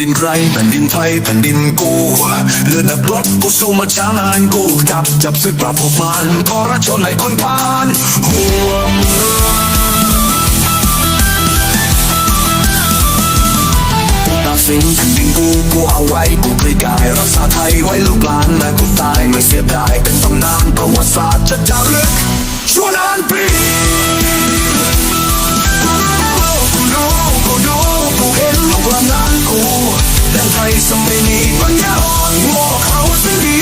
ดินใครแผ่นดินไทยแผ่นดินกูเลือดนักรบกูสู้มาช้านานกูจับจับศึกปราบพวกมันทรชนไหลคนพานหัวงตัดสินแผ่นดินกูกูเอาไว้กูเคยกายรักษาไทยไว้ลูกหลานแม้กูตายไม่เสียดาย แต่ไทยสมัยนี้ปัญญาอ่อนโง่เขาสิดี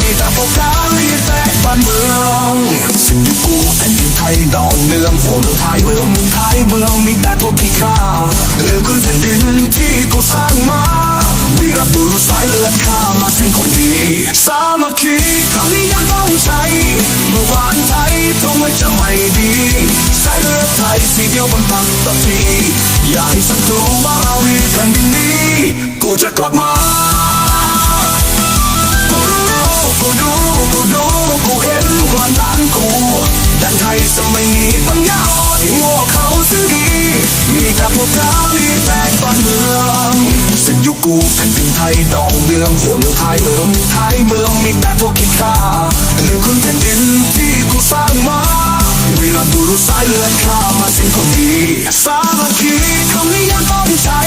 มีแต่พวกการเรียนแตกบ้านเมืองสิ่งที่กูแผ่นดินไทยดอนเนืองหัวเมืองไทยเมืองมืองไทยเมืองมีแต่พวกขี้ข้าเรื่องขึ้นแผ่นดินที่กูสร้างมาวีรบุรุษสายเลือดข้ามาสิ้นคนดีสามัคคีคำนี้ยังต้องใช้เมื่อวานไทยตรงไว้จะไม่ดีสายเลือดไทยสีเดียวบนตักตะทีอย่าให้ศัต กูแผ่นดินไทยดองเมืองหัวเมืองไทยเมืองไทยเมืองมีแต่พวกขี้ข้าเรื่องคุณแผ่นดินที่กูสร้างมาวีรบุรุษสายเลือดข้ามาสิ้นคนดีสามัคคีคำนี้ยังต้องใช้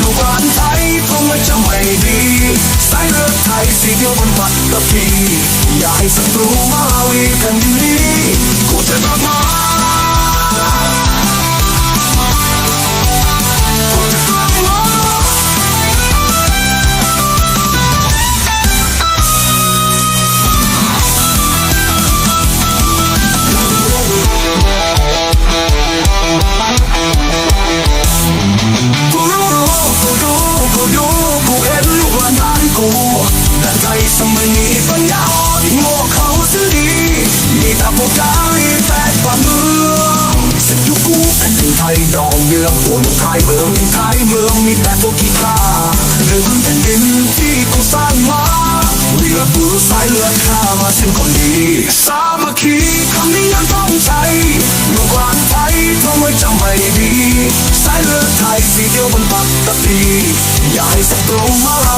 ลูกหลานไทยคงไมจะไม่ดีสายเลือดไทยสีเดียวบนบัตรพีอย่าให้ศัตรูมาวี ยดอกเยือกหัวมุกไทยเมืองที่ไทยเมืองมีแต่พวกขี้าหนึ่งแผ่นดินที่กูสร้างมาเลือดกูสายเลือดข้ามาเช่นคนดี สามัคคีคำนี้ยังต้องใช้ลูกวานไทยท่องไว้จำใว้ดี สายเลือดไทยสีเดียวบนปักตะปีอย่าให้ศัตรูมาเรา